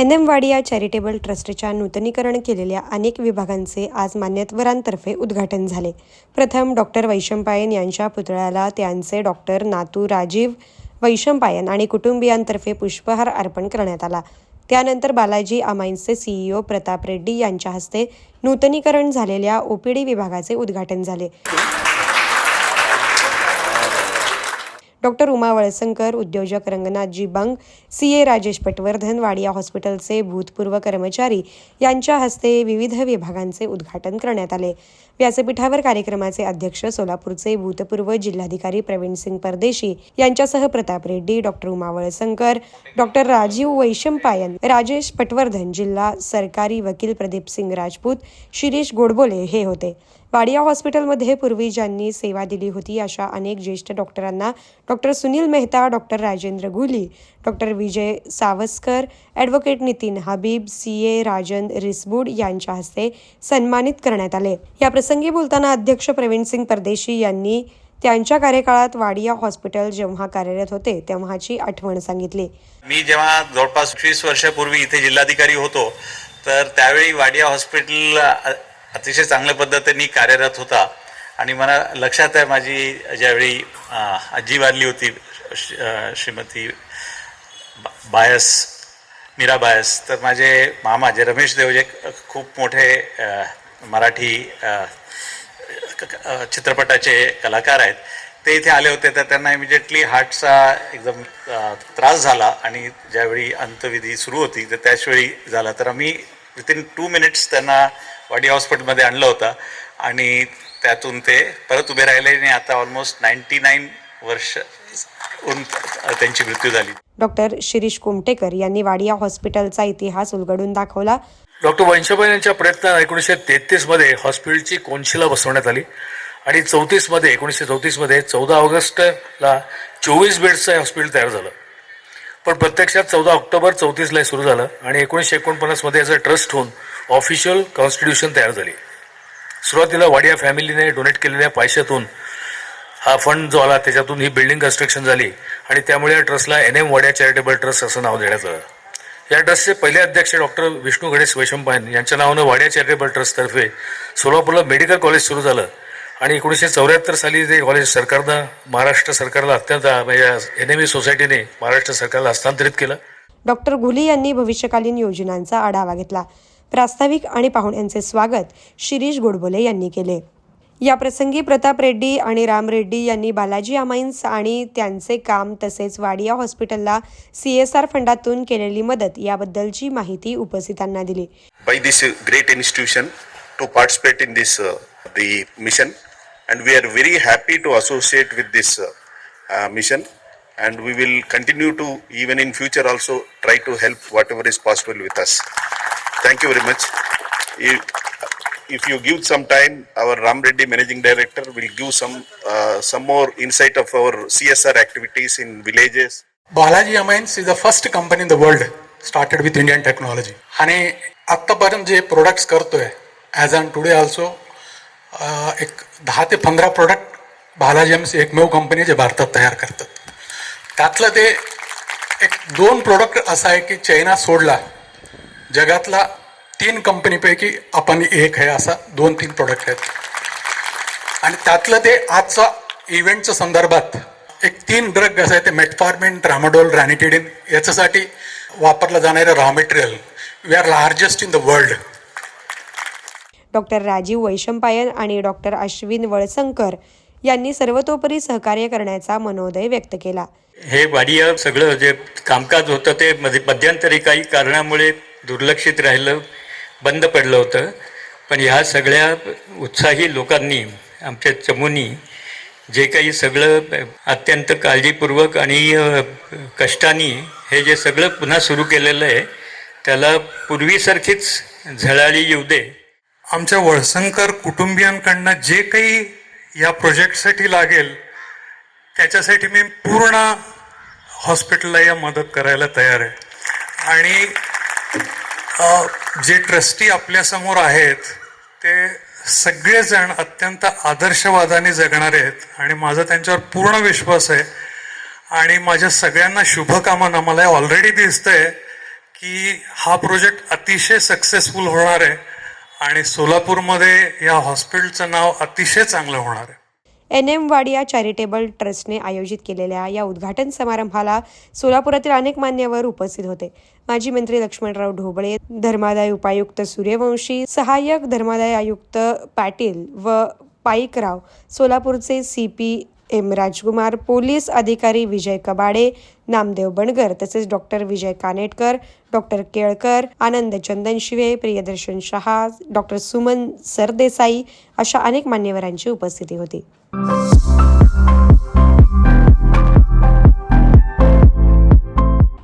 N M Wadia charitable ट्रस्टच्या नूतनीकरण केलेल्या अनेक विभागांचे आज मान्यवरांतर्फे उद्घाटन झाले. प्रथम डॉक्टर वैशंपायन यांच्या पुतळ्याला त्यांचे डॉक्टर नातू राजीव वैशंपायन आणि कुटुंबियांतर्फे पुष्पहार अर्पण करण्यात आला. त्यानंतर बालाजी अमाईन्सचे सीईओ प्रताप रेड्डी यांच्या हस्ते नूतनीकरण झालेल्या ओपीडी विभागाचे उद्घाटन झाले. डॉक्टर उमा वळसंकर उद्योजक रंगनाथजी बंग सी ए राजेश पटवर्धन वाडिया हॉस्पिटलचे भूतपूर्व कर्मचारी यांच्या हस्ते विविध विभागांचे उद्घाटन करण्यात आले. व्यासपीठावर कार्यक्रमाचे अध्यक्ष सोलापूरचे भूतपूर्व जिल्हाधिकारी प्रवीण सिंग परदेशी यांच्यासह प्रताप रेड्डी डॉक्टर उमा वळसंकर डॉक्टर राजीव वैशंपायन राजेश पटवर्धन जिल्हा सरकारी वकील प्रदीप सिंग राजपूत शिरीष गोडबोले हे होते. वाडिया हॉस्पिटलमध्ये पूर्वी ज्यांनी सेवा दिली होती अशा अनेक ज्येष्ठ डॉक्टरांना doctor Sunil Mehta doctor Rajendra Guli doctor Vijay Savaskar advocate Nitin Habib C A Rajan Risbud यांच्या हस्ते सन्मानित करण्यात आले. या प्रसंगी बोलताना अध्यक्ष प्रवीण सिंग परदेशी यांनी त्यांच्या कार्यकाळात वाडिया हॉस्पिटल जेव्हा कार्यरत होते तेव्हाची आठवण सांगितली. मी जेव्हा जवळपास वीस वर्षापूर्वी इथे जिल्हाधिकारी होतो तर त्यावेळी वाडिया हॉस्पिटल अतिशय चांगल्या पद्धतीने कार्यरत होता. आणि मला लक्षात आहे माझी ज्यावेळी आजी वारली होती श्रीमती बा- बायस मीरा बायस तर माझे मामा जे रमेश देव जे खूप मोठे मराठी चित्रपटाचे कलाकार आहेत ते इथे आले होते तर त्यांना इमिजिएटली हार्टचा एकदम त्रास झाला. आणि ज्यावेळी अंतविधी सुरू होती तर त्याचवेळी झाला. तर आम्ही विथिन टू मिनिट्स त्यांना वाडी हॉस्पिटलमध्ये आणलं होतं. आणि त्यातून ते परत उभे राहिले आणि आता ऑलमोस्ट नाईन्टी नाईन वर्ष त्यांची मृत्यू झाली. डॉक्टर शिरीष कुमटेकर यांनी वाडिया हॉस्पिटलचा इतिहास उलगडून दाखवला. डॉक्टर वंशपायन यांच्या प्रयत्नात एकोणीसशे तेहतीसमध्ये हॉस्पिटलची कोनशिला बसवण्यात आली. आणि चौतीसमध्ये एकोणीसशे चौतीसमध्ये चौदा ऑगस्टला चोवीस बेड्सचं हे हॉस्पिटल तयार झालं. पण प्रत्यक्षात चौदा ऑक्टोबर चौतीसला सुरू झालं आणि एकोणीसशे एकोणपन्नासमध्ये याचं ट्रस्ट होऊन ऑफिशियल कॉन्स्टिट्यूशन तयार झाली. सुरुवातीला वाडिया फॅमिलीने डोनेट केलेल्या पैशातून हा फंड जो आला त्याच्यातून ही बिल्डिंग कन्स्ट्रक्शन झाली आणि त्यामुळे या ट्रस्टला N M Wadia charitable trust असं नाव देण्यात आलं. या ट्रस्टचे पहिले अध्यक्ष डॉक्टर विष्णू गणेश वैशंपायन यांच्या नावानं वाड्या चॅरिटेबल ट्रस्टतर्फे सोलापूरला मेडिकल कॉलेज सुरू झालं. आणि एकोणीसशे चौऱ्याहत्तर साली ते कॉलेज सरकारनं महाराष्ट्र सरकारला अत्यंत म्हणजे एन एम ई सोसायटीने महाराष्ट्र सरकारला हस्तांतरित केलं. डॉक्टर घुली यांनी भविष्यकालीन योजनांचा आढावा घेतला. प्रास्ताविक आणि पाहुण्यांचे स्वागत शिरीष गोडबोले यांनी केले. या प्रसंगी प्रताप रेड्डी आणि राम रेड्डी यांनी बालाजी अमाईन्स आणि त्यांचे काम तसेच वाडिया हॉस्पिटलला सी एस आर फंडातून केलेली मदत याबद्दलची माहिती उपस्थितांना दिली. Great institution to participate in this uh, the mission and we are very happy to associate with this uh, uh, mission and we will continue to even in future also try to help whatever is possible with us thank you very much if, if you give some time our ram reddy managing director will give some uh, some more insight of our csr activities in villages Balaji amines is the first company in the world started with Indian technology आणि आत्तापर्यंत जे products करतोय as an today also एक दहा ते पंधरा product बालाजेम्स एकमेव company जे भारतात तयार करतात. त्यातलं ते एक दोन प्रोडक्ट असं आहे की चायना सोडला जगातला तीन कंपनीपैकी आपण एक आहे असा दोन तीन प्रोडक्ट आहेत. आणि त्यातलं ते आजचा इव्हेंटच्या संदर्भात एक तीन ड्रग असं आहे ते मेटफॉर्मिन ट्रामाडोल रॅनिटिडिन याच्यासाठी वापरलं जाणारं raw material we are largest in the world doctor Rajiv Vaishampayan आणि डॉक्टर अश्विन वळसंकर यांनी सर्वतोपरी सहकार्य करण्याचा मनोदय व्यक्त केला. हे वाडिया सगळं जे कामकाज होतं ते मध्यंतरी काही कारणामुळे दुर्लक्षित राहिलं बंद पडलं होतं. पण ह्या सगळ्या उत्साही लोकांनी आमच्या चमूनी जे काही सगळं अत्यंत काळजीपूर्वक आणि कष्टानी हे जे सगळं पुन्हा सुरू केलेलं आहे त्याला पूर्वीसारखीच झळाळी येऊ दे. आमच्या वळसंकर कुटुंबियांकडनं जे काही या प्रोजेक्टसाठी लागेल त्याच्यासाठी मी पूर्ण हॉस्पिटलला या मदत करायला तयार आहे. आणि जे ट्रस्टी आपल्यासमोर आहेत ते सगळेजण अत्यंत आदर्शवादाने जगणारे आहेत आणि माझा त्यांच्यावर पूर्ण विश्वास आहे. आणि माझ्या सगळ्यांना शुभकामना मला ऑलरेडी दिसतंय की हा प्रोजेक्ट अतिशय सक्सेसफुल होणार आहे. आणि सोलापूरमध्ये या हॉस्पिटलचं नाव अतिशय चांगलं होणार आहे. एन एम वाडिया चॅरिटेबल ट्रस्टने आयोजित केलेल्या या उद्घाटन समारंभाला सोलापुरातील अनेक मान्यवर उपस्थित होते. माजी मंत्री लक्ष्मणराव ढोबळे धर्मादाय उपायुक्त सूर्यवंशी सहाय्यक धर्मादाय आयुक्त पाटील व पाईकराव सोलापूरचे C P M. Rajkumar police अधिकारी विजय कबाडे नामदेव बणगर तसेच doctor Vijay Kanetkar doctor Kelkar Anand Chandan Shive Priyadarshan Shah doctor Suman Sardesai अशा अनेक मान्यवरांची उपस्थिती होती.